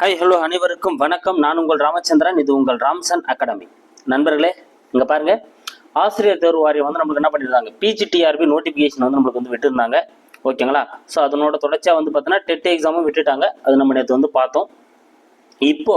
Hi hello அனைவருக்கும் வணக்கம். நான் உங்கள் ராமச்சந்திரன். இது உங்கள் ராம்சன் அகாடமி. நண்பர்களே இங்கே பாருங்க. ஆசிரியர் தேர்வு வாரியம் வந்து நம்மளுக்கு என்ன பண்ணியிருந்தாங்க பிஜிடிஆர்பி நோட்டிஃபிகேஷன் வந்து நம்மளுக்கு வந்து விட்டுருந்தாங்க. ஓகேங்களா ஸோ அதனோட தொடர்ச்சியாக வந்து பார்த்தீங்கன்னா டெட் எக்ஸாமும் விட்டுட்டாங்க. அது நம்ம நேற்று வந்து பார்த்தோம். இப்போ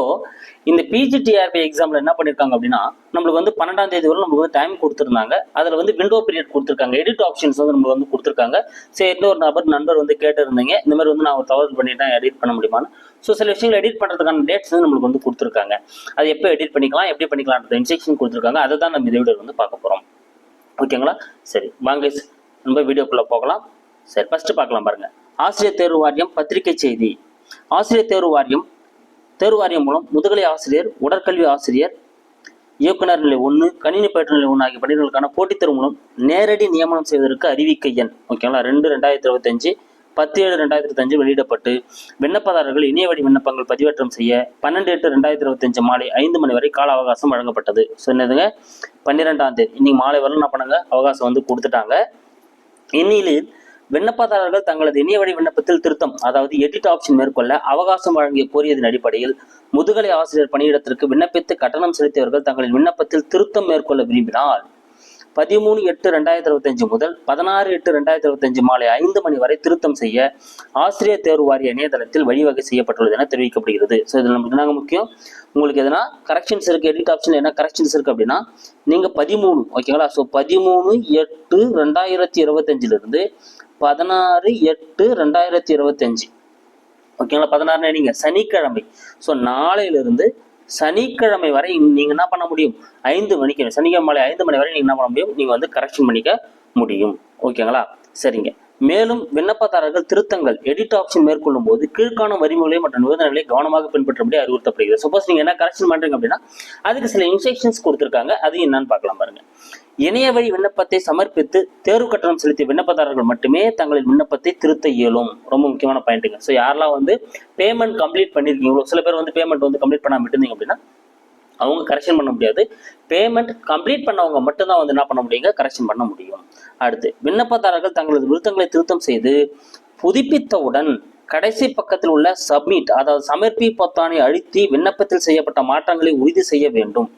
இந்த பிஜிடிஆர்பி எக்ஸாம்ல என்ன பண்ணிருக்காங்க அப்படின்னா நம்மளுக்கு வந்து பன்னெண்டாம் தேதி வரை நம்மளுக்கு வந்து டைம் கொடுத்துருந்தாங்க. அதுல வந்து விண்டோ பீரியட் கொடுத்துருக்காங்க. எடிட் ஆப்ஷன்ஸ் வந்து நம்மளுக்கு வந்து கொடுத்துருக்காங்க. சரி இன்னொரு நபர் நண்பர் வந்து கேட்டிருந்தீங்க இந்த மாதிரி வந்து நான் ஒரு தவறு பண்ணிட்டேன் எடிட் பண்ண முடியுமான்னு? ஸோ சில விஷயங்கள் எடிட் பண்றதுக்கான டேட்ஸ் வந்து நம்மளுக்கு வந்து கொடுத்துருக்காங்க. அது எப்போ எடிட் பண்ணிக்கலாம் எப்படி பண்ணிக்கலாம்ன்ற இன்ஸ்ட்ரக்ஷன் கொடுத்துருக்காங்க. அதை தான் நம்ம இந்த வீடியோ வந்து பார்க்க போறோம். ஓகேங்களா சரி வாங்க நம்ம வீடியோக்குள்ள போகலாம். சரி ஃபர்ஸ்ட் பார்க்கலாம் பாருங்க. ஆசிரியர் தேர்வு வாரியம் பத்திரிகை செய்தி. ஆசிரியர் தேர்வு வாரியம் தேர்வாரியம் மூலம் முதுகலை ஆசிரியர் உடற்கல்வி ஆசிரியர் இயக்குனர் நிலை ஒன்று கணினி பயிற்று நிலை ஒன்று ஆகிய பணிகளுக்கான போட்டித் தேர்வு மூலம் நேரடி நியமனம் செய்வதற்கு அறிவிக்கை எண் ஓகேங்களா ரெண்டு ரெண்டாயிரத்தி இருபத்தஞ்சு பத்து ஏழு ரெண்டாயிரத்தி இருபத்தஞ்சு வெளியிடப்பட்டு விண்ணப்பதாரர்கள் இணைய வழி விண்ணப்பங்கள் பதிவேற்றம் செய்ய பன்னெண்டு எட்டு ரெண்டாயிரத்தி இருபத்தஞ்சு மாலை ஐந்து மணி வரை கால அவகாசம் வழங்கப்பட்டது. சொன்னதுங்க பன்னிரெண்டாம் தேதி. இன்னைக்கு மாலை வரலாம் என்ன பண்ணுங்க அவகாசம் வந்து கொடுத்துட்டாங்க. இந்நிலையில் விண்ணப்பதாரர்கள் தங்களது இணைய வழி விண்ணப்பத்தில் திருத்தம் அதாவது எடிட் ஆப்ஷன் மேற்கொள்ள அவகாசம் வழங்கிய கோரியதன் அடிப்படையில் முதுகலை ஆசிரியர் பணியிடத்திற்கு விண்ணப்பித்து கட்டணம் செலுத்தியவர்கள் தங்களின் விண்ணப்பத்தில் திருத்தம் மேற்கொள்ள விரும்பினால் பதிமூணு எட்டு ரெண்டாயிரத்தி இருபத்தஞ்சு முதல் பதினாறு எட்டு ரெண்டாயிரத்தி இருபத்தஞ்சு மாலை ஐந்து மணி வரை திருத்தம் செய்ய ஆசிரியர் தேர்வு வாரிய இணையதளத்தில் வழிவகை செய்யப்பட்டுள்ளது என தெரிவிக்கப்படுகிறது. ஸோ இதில் நமக்கு என்னங்க முக்கியம்? உங்களுக்கு எதனா கரெக்ஷன்ஸ் இருக்கு எடிட் ஆப்ஷன் என்ன கரெக்ஷன்ஸ் இருக்கு அப்படின்னா நீங்கள் பதிமூணு ஓகேங்களா ஸோ பதிமூணு எட்டு ரெண்டாயிரத்தி இருபத்தஞ்சிலிருந்து பதினாறு எட்டு ரெண்டாயிரத்தி இருபத்தஞ்சு. ஓகேங்களா பதினாறு நீங்க சனிக்கிழமை. ஸோ நாளையிலிருந்து சனிக்கிழமை வரை நீங்க என்ன பண்ண முடியும்? ஐந்து மணிக்கு சனிக்கிழமை மாலை ஐந்து மணி வரை நீங்க என்ன பண்ண முடியும்? நீங்க வந்து கரெக்ஷன் பண்ணிக்க முடியும். ஓகேங்களா சரிங்க. மேலும் விண்ணப்பதாரர்கள் திருத்தங்கள் எடிட் ஆப்ஷன் மேற்கொள்ளும் போது கீழ்காணும் வரிமுறை மற்றும் நிபந்தனைகளை கவனமாக பின்பற்றும்படி அறிவுறுத்தப்படுகிறது. சப்போஸ் நீங்க என்ன கரெக்ஷன் பண்றீங்க அப்படின்னா அதுக்கு சில இன்ஸ்ட்ரக்ஷன்ஸ் கொடுத்துருக்காங்க. அது என்னன்னு பார்க்கலாம் பாருங்க. இணைய வழி விண்ணப்பத்தை சமர்ப்பித்து தேர்வு கட்டணம் செலுத்திய விண்ணப்பதாரர்கள் மட்டுமே தங்களின் விண்ணப்பத்தை திருத்த இயலும். ரொம்ப முக்கியமான பாயிண்ட்டுங்க ஸோ யாரெல்லாம் வந்து பேமெண்ட் கம்ப்ளீட் பண்ணியிருக்கீங்களோ சில பேர் வந்து பேமெண்ட் வந்து கம்ப்ளீட் பண்ணாமல் விட்டுருந்தீங்க அப்படின்னா அவங்க கரெக்ஷன் பண்ண முடியாது. பேமெண்ட் கம்ப்ளீட் பண்ணவங்க மட்டும்தான் வந்து என்ன பண்ண முடியுங்க? கரெக்ஷன் பண்ண முடியும். அடுத்து விண்ணப்பதாரர்கள் தங்களது விருத்தங்களை திருத்தம் செய்து புதுப்பித்தவுடன் கடைசி பக்கத்தில் உள்ள சப்மிட் அதாவது சமர்ப்பி பொத்தானை அழுத்தி விண்ணப்பத்தில் செய்யப்பட்ட மாற்றங்களை உறுதி செய்ய வேண்டும்.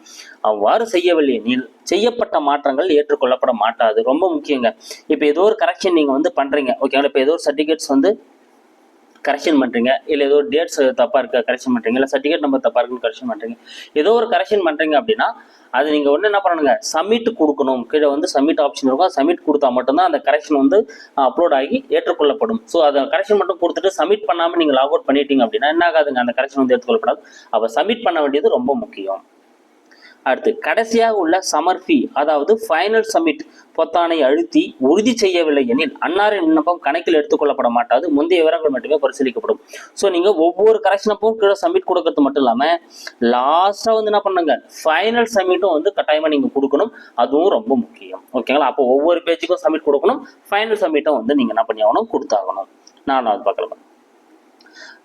அவ்வாறு செய்யவில்லை எனில் செய்யப்பட்ட மாற்றங்கள் ஏற்றுக்கொள்ளப்பட மாட்டாது. ரொம்ப முக்கியங்க. இப்போ ஏதோ ஒரு கரெக்ஷன் நீங்கள் வந்து பண்ணுறீங்க ஓகேங்களா இப்போ ஏதோ ஒரு சர்டிஃபிகேட்ஸ் வந்து கரெக்ஷன் பண்ணுறீங்க இல்லை ஏதோ டேட்ஸ் தப்பாக இருக்க கரெக்ஷன் பண்ணுறீங்க இல்லை சர்டிஃபிகேட் நம்பர் தப்பாக இருக்குன்னு கரெக்ஷன் பண்ணுறீங்க ஏதோ ஒரு கரெக்ஷன் பண்ணுறீங்க அப்படின்னா அது நீங்கள் ஒன்று என்ன பண்ணணுங்க? சப்மிட் கொடுக்கணும். கீழே வந்து சப்மிட் ஆப்ஷன் இருக்கும். சப்மிட் கொடுத்தா மட்டும்தான் அந்த கரெக்ஷன் வந்து அப்லோட் ஆகி ஏற்றுக்கொள்ளப்படும். ஸோ அதை கரெக்ஷன் மட்டும் கொடுத்துட்டு சப்மிட் பண்ணாமல் நீங்கள் லாக் அவுட் பண்ணிட்டீங்க அப்படின்னா என்ன ஆகாதுங்க? அந்த கரெக்ஷன் வந்து ஏற்றுக்கொள்ளப்படாது. அப்போ சப்மிட் பண்ண வேண்டியது ரொம்ப முக்கியம். அடுத்து கடைசியாக உள்ள சமர்ஃபி அதாவது ஃபைனல் சம்மிட் பொத்தானை அழுத்தி உறுதி செய்யவில்லை எனில் அன்னாரின் விண்ணப்பம் கணக்கில் எடுத்துக்கொள்ளப்பட மாட்டாது முந்தைய விவரங்கள் மட்டுமே பரிசீலிக்கப்படும். ஸோ நீங்கள் ஒவ்வொரு கரெக்ஷனப்பும் கீழே சப்மிட் கொடுக்கறது மட்டும் இல்லாமல் லாஸ்ட்டாக வந்து என்ன பண்ணுங்க? ஃபைனல் சப்மிட்டும் வந்து கட்டாயமாக நீங்கள் கொடுக்கணும். அதுவும் ரொம்ப முக்கியம். ஓகேங்களா அப்போ ஒவ்வொரு பேஜுக்கும் சப்மிட் கொடுக்கணும். ஃபைனல் சப்மிட்டும் வந்து நீங்கள் என்ன பண்ணி ஆகணும் கொடுத்தாகணும் நாலாவது பார்க்கலாம்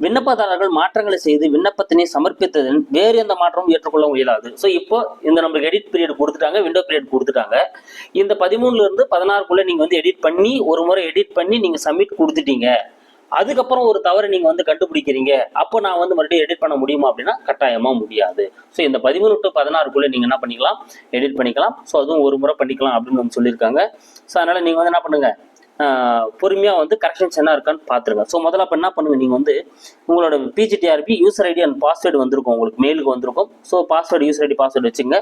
விண்ணப்பதாரர்கள் மாற்றங்களை செய்து விண்ணப்பத்தினை சமர்ப்பித்ததன் வேறு எந்த மாற்றமும் ஏற்றுக்கொள்ள இயலாது. ஸோ இப்போ இந்த நம்மளுக்கு எடிட் பீரியட் கொடுத்துட்டாங்க விண்டோ பீரியட் கொடுத்துட்டாங்க. இந்த பதிமூணுல இருந்து பதினாறுக்குள்ள நீங்க வந்து எடிட் பண்ணி ஒரு முறை எடிட் பண்ணி நீங்க சப்மிட் கொடுத்துட்டீங்க. அதுக்கப்புறம் ஒரு தவறு நீங்க வந்து கண்டுபிடிக்கிறீங்க. அப்போ நான் வந்து மறுபடியும் எடிட் பண்ண முடியுமா அப்படின்னா கட்டாயமா முடியாது. ஸோ இந்த பதிமூணு டு பதினாறுக்குள்ள நீங்க என்ன பண்ணிக்கலாம்? எடிட் பண்ணிக்கலாம். ஸோ அதுவும் ஒரு முறை பண்ணிக்கலாம் அப்படின்னு வந்து சொல்லியிருக்காங்க. ஸோ அதனால நீங்க வந்து என்ன பண்ணுங்க? பொறுமையாக வந்து கரெக்ஷன்ஸ் என்ன இருக்கான்னு பார்த்துருங்க. ஸோ முதல்ல அப்போ என்ன பண்ணுங்க? நீங்கள் வந்து உங்களோட PGTRB user ID and password வந்திருக்கும். உங்களுக்கு மெயிலுக்கு வந்திருக்கும். So password user ID password வச்சுங்க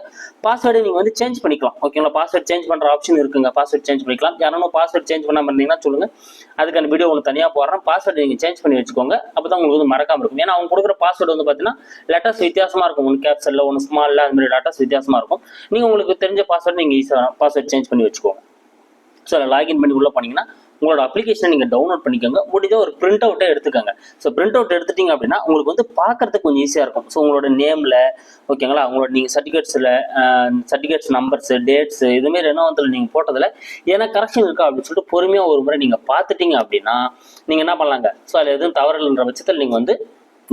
பாஸ்வேர்டு நீங்கள் வந்து சேஞ்ச் பண்ணிக்கலாம். ஓகேங்களா பாஸ்வேர்டு சேஞ்ச் பண்ணுற ஆப்ஷன் இருக்குங்க. பாஸ்வேர்டு சேஞ்ச் பண்ணிக்கலாம். யாரும் பாஸ்வேர்டு சேஞ்ச் பண்ணாமல் இருந்தீங்கன்னா சொல்லுங்கள் அதுக்கான வீடியோ உங்களுக்கு தனியாக போடுறேன். பாஸ்வேர்டு நீங்கள் சேஞ்ச் பண்ணி வச்சுக்கோங்க. அப்போ தான் உங்களுக்கு வந்து மறக்காமல் இருக்கும். ஏன்னா அவங்க கொடுக்குற பாஸ்வேர்டு வந்து பார்த்தீங்கன்னா லெட்டர்ஸ் வித்தியாசமாக இருக்கும். ஒன்று கேப்சலில் ஒன்று ஸ்மாலில் அது மாதிரி லெட்டர்ஸ் வித்தியாசமாக இருக்கும். நீங்கள் உங்களுக்கு தெரிஞ்ச பாஸ்வேர்டு நீங்கள் ஈஸியாக பாஸ்வேர்டு சேஞ்ச் பண்ணி வச்சுக்கோங்க. ஸோ அதில் லாகின் பண்ணி உள்ளே போனீங்கன்னா உங்களோட அப்ளிகேஷனை நீங்கள் டவுன்லோட் பண்ணிக்கோங்க. முடிஞ்ச ஒரு பிரிண்ட் அவுட்டே எடுத்துக்கோங்க. ஸோ பிரிண்ட் அவுட் எடுத்துட்டீங்க அப்படின்னா உங்களுக்கு வந்து பார்க்கறதுக்கு கொஞ்சம் ஈஸியாக இருக்கும். ஸோ உங்களோட நேமில் ஓகேங்களா உங்களோட நீங்கள் சர்டிஃபிகேட்ஸில் சர்டிஃபிகேட்ஸ் நம்பர்ஸ் டேட்ஸ் இதுமாரி என்ன வந்து நீங்கள் போட்டதில் ஏன்னா கரெக்ஷன் இருக்கா அப்படின்னு சொல்லிட்டு பொறுமையாக ஒரு முறை நீங்கள் பார்த்துட்டீங்க அப்படின்னா நீங்கள் என்ன பண்ணலாங்க? ஸோ அதில் எதுவும் தவறுன்ற பட்சத்தில் நீங்கள் வந்து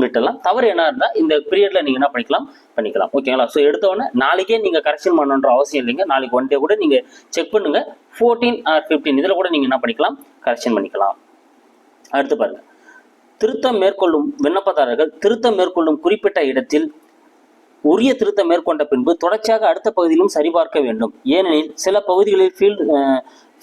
விட்டுலாம் தவறு என்ன இருந்தால் இந்த பீரியடில் நீங்கள் என்ன பண்ணிக்கலாம்? பண்ணிக்கலாம். ஓகேங்களா ஸோ எடுத்தவொடனே நாளைக்கே நீங்கள் கரெக்ஷன் பண்ணணுன்ற அவசியம் இல்லைங்க. நாளைக்கு ஒன் டே கூட நீங்கள் செக் பண்ணுங்கள் ஃபோர்டீன் ஆர் ஃபிஃப்டீன் இதில் கூட நீங்கள் என்ன பண்ணிக்கலாம்? கரெக்ஷன் பண்ணிக்கலாம். அடுத்து பாருங்கள் திருத்தம் மேற்கொள்ளும் விண்ணப்பதாரர்கள் திருத்தம் மேற்கொள்ளும் குறிப்பிட்ட இடத்தில் உரிய திருத்தம் மேற்கொண்ட பின்பு தொடர்ச்சியாக அடுத்த பகுதியிலும் சரிபார்க்க வேண்டும். ஏனெனில் சில பகுதிகளில் ஃபீல்டு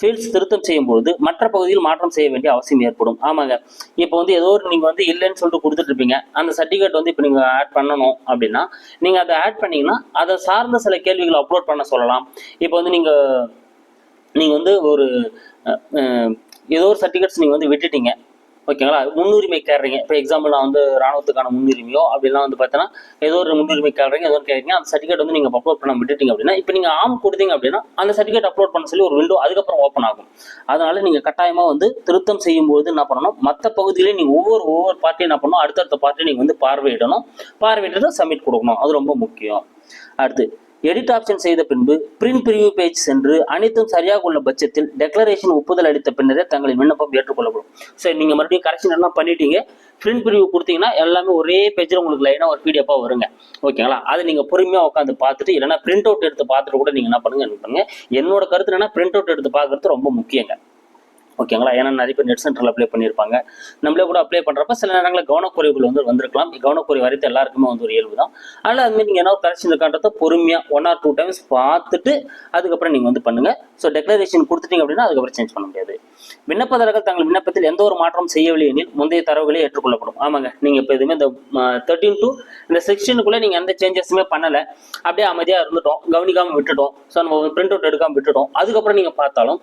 ஃபீல்ட்ஸ் திருத்தம் செய்யும்போது மற்ற பகுதியில் மாற்றம் செய்ய வேண்டிய அவசியம் ஏற்படும். ஆமாங்க. இப்போ வந்து ஏதோ ஒரு நீங்கள் வந்து இல்லைன்னு சொல்லிட்டு கொடுத்துட்டு இருப்பீங்க. அந்த சர்டிஃபிகேட் வந்து இப்போ நீங்கள் ஆட் பண்ணணும் அப்படின்னா நீங்கள் அதை ஆட் பண்ணீங்கன்னா அதை சார்ந்த சில கேள்விகளை அப்லோட் பண்ண சொல்லலாம். இப்போ வந்து நீங்கள் நீங்கள் வந்து ஒரு ஏதோ ஒரு சர்டிஃபிகேட்ஸ் நீங்கள் வந்து விட்டுட்டீங்க. ஓகேங்களா? முன்னுரிமை கேட்றீங்க இப்போ எக்ஸாம்பிள் நான் வந்து ராணுவத்துக்கான முன்னுரிமையோ அப்படிலாம் வந்து பார்த்தீங்கன்னா ஏதோ ஒரு முன்னுரிமை கேட்றீங்க ஏதோ ஒரு கேட்குறீங்க அந்த சர்டிஃபிகேட் வந்து நீங்கள் அப்லோட் பண்ண விட்டுட்டீங்க அப்படின்னா இப்போ நீங்கள் ஆம் கொடுத்தீங்க அப்படின்னா அந்த சர்டிஃபிகேட் அப்லோட் பண்ண சொல்லி ஒரு விண்டோ அதுக்கப்புறம் ஓப்பன் ஆகும். அதனால நீங்கள் கட்டாயமாக வந்து திருத்தம் செய்யும்போது என்ன பண்ணணும்? மற்ற பகுதியிலையும் நீங்கள் ஒவ்வொரு ஒவ்வொரு பார்ட்டியும் என்ன பண்ணணும்? அடுத்தடுத்த பார்ட்டியை நீங்கள் வந்து பார்வையிடணும். பார்வையிட்டு சப்மிட் கொடுக்கணும். அது ரொம்ப முக்கியம். அடுத்து எடிட் ஆப்ஷன் செய்த பின்பு பிரிண்ட் பிரிவியூ பேஜ் சென்று அனைத்தும் சரியாக உள்ள பட்சத்தில் டெக்ளரேஷன் ஒப்புதல் அளித்த பின்னரே தங்களின் விண்ணப்பம் ஏற்றுக்கொள்ளப்படும். சரி நீங்கள் மறுபடியும் கரெக்ஷன் எல்லாம் பண்ணிட்டீங்க. பிரிண்ட் பிரிவியூ கொடுத்தீங்கன்னா எல்லாமே ஒரே பேஜில் உங்களுக்கு லைனாக ஒரு பிடிஎஃபாக வருங்க. ஓகேங்களா அதை நீங்கள் பொறுமையாக உட்காந்து பார்த்துட்டு இல்லைன்னா பிரிண்ட் அவுட் எடுத்து பார்த்துட்டு கூட நீங்கள் என்ன பண்ணுங்க என்ன பண்ணுங்க? என்னோட கருத்து என்னன்னா பிரிண்ட் அவுட் எடுத்து பார்க்கறது ரொம்ப முக்கியங்க. ஓகேங்களா? ஏன்னா நிறைய பேர் நெட் சென்டரில் அப்ளை பண்ணியிருப்பாங்க. நம்மளே கூட அப்ளை பண்ணுறப்ப சில நேரங்களில் கவனக்குறைவுகள் வந்து வந்திருக்கலாம். கவனக்குறை வரைத்து எல்லாருக்குமே வந்து ஒரு இயல்பு தான். அதனால் அதுமாதிரி நீங்கள் என்ன கரெக்ஷன் இருக்கான்றத பொறுமையாக ஒன் ஆர் டூ டைம்ஸ் பார்த்துட்டு அதுக்கப்புறம் நீங்கள் வந்து பண்ணுங்கள் ஸோ டெக்ளரேஷன் கொடுத்துட்டீங்க அப்படின்னா அதுக்கப்புறம் சேஞ்ச் பண்ண முடியாது. விண்ணப்பதாரர்கள் தங்கள் விண்ணப்பத்தில் எந்த ஒரு மாற்றம் செய்யவில்லை எனில் முந்தைய தரவுகளே ஏற்றுக்கொள்ளப்படும். ஆமாங்க. நீங்கள் இப்போ எதுவுமே இந்த தேர்ட்டின் டு இந்த செக்ஷனுக்குள்ளே நீங்கள் எந்த சேஞ்சஸுமே பண்ணலை. அப்படியே அமைதியாக இருந்துட்டோம். கவனிக்காமல் விட்டுட்டோம். ஸோ நம்ம பிரிண்ட் அவுட் எடுக்காமல் விட்டுட்டோம். அதுக்கப்புறம் நீங்கள் பார்த்தாலும்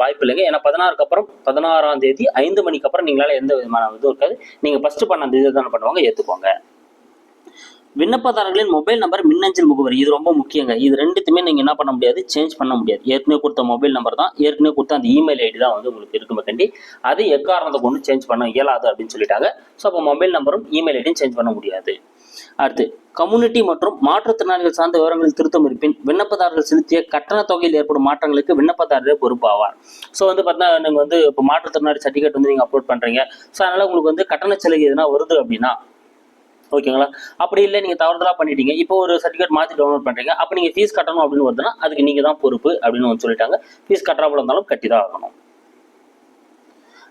வாய்ப்பு இல்லைங்க. ஏன்னா பதினாறுக்கு அப்புறம் பதினாறாம் தேதி ஐந்து மணிக்கு அப்புறம் நீங்களால எந்த விதமான இதுவும் இருக்காது. நீங்கள் ஃபர்ஸ்ட் பண்ண அந்த இதுதானே பண்ணுவாங்க ஏற்றுக்கோங்க விண்ணப்பதாரர்களின் மொபைல் நம்பர் மின்னஞ்சல் முகவரி இது ரொம்ப முக்கியங்க. இது ரெண்டுத்துமே நீங்க என்ன பண்ண முடியாது சேஞ்ச் பண்ண முடியாது. ஏற்கனவே கொடுத்த மொபைல் நம்பர் தான் ஏற்கனவே கொடுத்த அந்த இமெயில் ஐடி தான் வந்து உங்களுக்கு இருக்குமே கண்டி அது எக்காரணத்தை கொண்டு சேஞ்ச் பண்ண இயலாது அப்படின்னு சொல்லிட்டாங்க. ஸோ அப்போ மொபைல் நம்பரும் இமெயில் ஐடியும் சேஞ்ச் பண்ண முடியாது. அடுத்து கம்யூனிட்டி மற்றும் மாற்றுத்திறனாளிகள் சார்ந்த விவரங்களில் திருத்தம் இருப்பின் விண்ணப்பதாரர்கள் செலுத்திய கட்டண தொகையில் ஏற்படும் மாற்றங்களுக்கு விண்ணப்பதாரரே பொறுப்பாவார். ஸோ வந்து பார்த்தீங்கன்னா நீங்கள் வந்து இப்போ மாற்றுத்திறனாளி சர்டிஃபிகேட் வந்து நீங்கள் அப்லோட் பண்ணுறீங்க ஸோ அதனால் உங்களுக்கு வந்து கட்டண சலுகை எதுனா வருது அப்படின்னா ஓகேங்களா? அப்படி இல்லை நீங்கள் தவறுதலாக பண்ணிட்டீங்க. இப்போ ஒரு சர்டிஃபிகேட் மாற்றி டவுன்லோட் பண்ணுறீங்க அப்போ நீங்கள் ஃபீஸ் கட்டணும் அப்படின்னு வருதுன்னா அதுக்கு நீங்கள் தான் பொறுப்பு அப்படின்னு வந்து சொல்லிட்டாங்க. ஃபீஸ் கட்டுறாப்புல இருந்தாலும் கட்டி தான் ஆகணும்.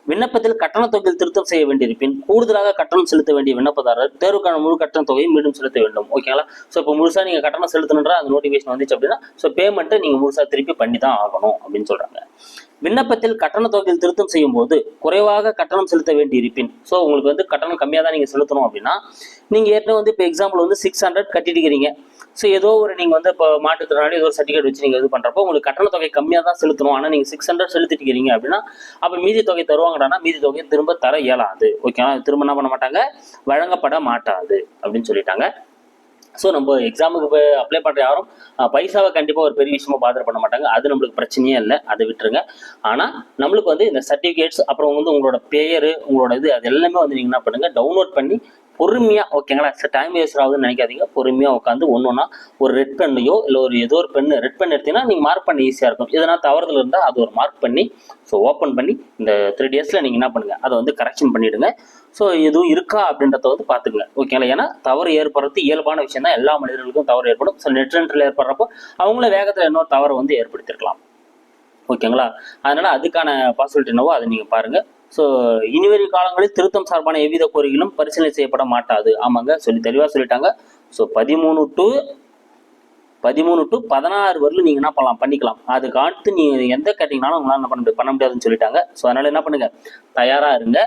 விண்ணப்பத்தில் கட்டண தொகையில் திருத்தம் செய்ய வேண்டியிருப்பின் கூடுதலாக கட்டணம் செலுத்த வேண்டிய விண்ணப்பதாரர் தேர்வுக்கான முழு கட்டண தொகையை மீண்டும் செலுத்த வேண்டும். ஓகேங்களா ஸோ இப்போ முழுசாக நீங்கள் கட்டணம் செலுத்தணுன்ற அந்த நோட்டிஃபிகேஷன் வந்துச்சு அப்படின்னா ஸோ பேமெண்ட்டை நீங்கள் முழுசாக திருப்பி பண்ணி தான் ஆகணும் அப்படின்னு சொல்கிறாங்க விண்ணப்பத்தில் கட்டண தொகையில் திருத்தம் செய்யும் போது குறைவாக கட்டணம் செலுத்த வேண்டி இருப்பின் ஸோ உங்களுக்கு வந்து கட்டணம் கம்மியாக தான் நீங்கள் செலுத்தணும் அப்படின்னா நீங்கள் ஏற்கனவே வந்து இப்போ எக்ஸாம்பிள் வந்து சிக்ஸ் ஹண்ட்ரட் கட்டிட்டுக்கிறீங்க ஸோ ஏதோ ஒரு நீங்கள் வந்து இப்போ மாற்றுத்திறனாளி ஏதோ ஒரு சர்டிஃபிகேட் வச்சு நீங்கள் இது பண்ணுறப்போ உங்களுக்கு கட்டண தொகை கம்மியாக தான் செலுத்தணும். ஆனால் நீங்கள் சிக்ஸ் ஹண்ட்ரட் செலுத்திட்டுக்கிறீங்க அப்படின்னா அப்போ மீதி தொகை தருவாங்கடானா மீதி தொகையை திரும்ப தர இயலாது. ஓகேவா திரும்ப என்ன பண்ண மாட்டாங்க? வழங்கப்பட மாட்டாது அப்படின்னு சொல்லிட்டாங்க. ஸோ நம்ம எக்ஸாமுக்கு அப்ளை பண்ணுற யாரும் பைசாவை கண்டிப்பாக ஒரு பெரிய விஷயமா பாதர் பண்ண மாட்டாங்க. அது நம்மளுக்கு பிரச்சனையே இல்லை. அதை விட்டுருங்க. ஆனால் நம்மளுக்கு வந்து இந்த சர்டிஃபிகேட்ஸ் அப்புறம் வந்து உங்களோட பேரு உங்களோட இது அது எல்லாமே வந்து நீங்கள் என்ன பண்ணுங்க டவுன்லோட் பண்ணி பொறுமையாக ஓகேங்களா? டைம் வேஸ்ட் ஆகுதுன்னு நினைக்காதீங்க. பொறுமையாக உட்காந்து ஒன்று ஒன்றா ஒரு ரெட் பெண்ணையோ இல்லை ஒரு ஏதோ ஒரு பெண்ணு ரெட் பென் எடுத்தீங்கன்னா நீங்கள் மார்க் பண்ண ஈஸியாக இருக்கும். எதனா தவறுதல் இருந்தால் அது ஒரு மார்க் பண்ணி ஸோ ஓப்பன் பண்ணி இந்த த்ரீ டேஸில் நீங்கள் என்ன பண்ணுங்கள் அதை வந்து கரெக்ஷன் பண்ணிவிடுங்க ஸோ எதுவும் இருக்கா அப்படின்றத வந்து பார்த்துக்குங்க. ஓகேங்களா? ஏன்னா தவறு ஏற்படுறது இயல்பான விஷயம் தான். எல்லா மனிதர்களுக்கும் தவறு ஏற்படும். ஸோ நெட் ஏற்படுறப்போ அவங்கள வேகத்தில் இன்னொரு தவறை வந்து ஏற்படுத்திருக்கலாம். ஓகேங்களா? அதனால அதுக்கான பாசிபிலிட்டி என்னவோ அதை நீங்கள் பாருங்க. ஸோ இனிவரி காலங்களில் திருத்தம் சார்பான எவ்வித கோரிக்கைகளும் பரிசீலனை செய்யப்பட மாட்டாது. ஆமாங்க சொல்லி தெளிவாக சொல்லிட்டாங்க. ஸோ பதிமூணு டு பதிமூணு டு பதினாறு வரலும் நீங்கள் என்ன பண்ணலாம்? பண்ணிக்கலாம். அதுக்கு அடுத்து நீங்கள் எந்த கேட்டிங்கனாலும் உங்களால் என்ன பண்ண முடியாது. பண்ண முடியாதுன்னு சொல்லிட்டாங்க. ஸோ அதனால் என்ன பண்ணுங்க? தயாராக இருங்க.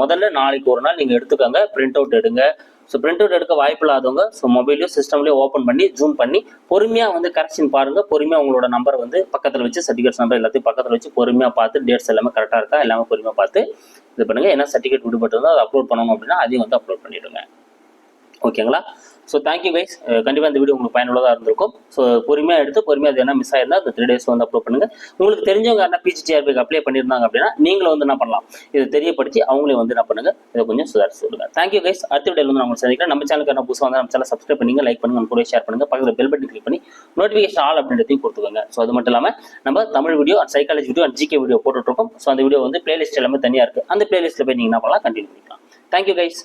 முதல்ல நாளைக்கு ஒரு நாள் நீங்கள் எடுத்துக்கோங்க. பிரிண்ட் அவுட் எடுங்க. ஸோ பிரிண்ட் அவுட் எடுக்க வாய்ப்பு இல்லாதவங்க ஸோ மொபைலையும் சிஸ்டம்லையோ ஓப்பன் பண்ணி ஜூம் பண்ணி பொறுமையாக வந்து கரெக்ஷன் பாருங்கள் பொறுமையாக உங்களோட நம்பர் வந்து பக்கத்தில் வச்சு சர்டிஃபிகேட்ஸ் நம்பர் எல்லாத்தையும் பக்கத்தில் வச்சு பொறுமையாக பார்த்து டேட்ஸ் எல்லாமே கரெக்டாக இருக்கா? எல்லாமே பொறுமையாக பார்த்து இது பண்ணுங்கள் என்ன சர்டிஃபிகேட் விடுபட்டு இருந்தால் அதை அப்லோட் பண்ணணும் அப்படின்னா அதையும் வந்து அப்லோட் பண்ணிவிடுங்க ஓகேங்களா ஸோ தேங்க்யூ கைஸ் கண்டிப்பாக இந்த வீடியோ உங்களுக்கு பயனுள்ளதாக இருந்திருக்கும். ஸோ பொறுமையாக எடுத்து பொறுமையாக அது என்ன மிஸ் ஆயிருந்தா அந்த த்ரீ டேஸ் வந்து அப்லோட் பண்ணுங்கள் உங்களுக்கு தெரிஞ்சவங்க என்ன பிஜிடிஆர்பிக்கு அப்ளை பண்ணியிருந்தாங்க அப்படின்னா நீங்களும் வந்து என்ன பண்ணலாம்? இதை தெரியப்படுத்தி அவங்களே வந்து என்ன பண்ணுங்க? இதை கொஞ்சம் சுதாரிச்சு சொல்லுங்கள் தேங்க்யூ கைஸ் அடுத்த வீடியோ வந்து நம்ம சந்திக்கிறேன். நம்ம சேனலுக்கு என்ன புதுசாக வந்து நம்ம சேனல் சப்ஸ்கிரைப் பண்ணுங்கள் லைக் பண்ணுங்க கூட ஷேர் பண்ணுங்கள் பக்கத்தில் பெல் பட்டன் கிளிக் பண்ணி நோட்டிஃபிகேஷன் ஆல் அப்படின்றதையும் கொடுத்துக்கோங்க. ஸோ அது மட்டும் இல்லாமல் நம்ம Tamil video and psychology video and GK video போட்டுட்ருக்கோம் ஸோ அந்த வீடியோ வந்து பிளேலிஸ்ட் எல்லாமே தனியாக இருக்குது அந்த பிளேலிஸ்ட்டில் போய் நீங்கள் என்ன பண்ணலாம்? கண்டினியூ பண்ணிக்கலாம். Thank you guys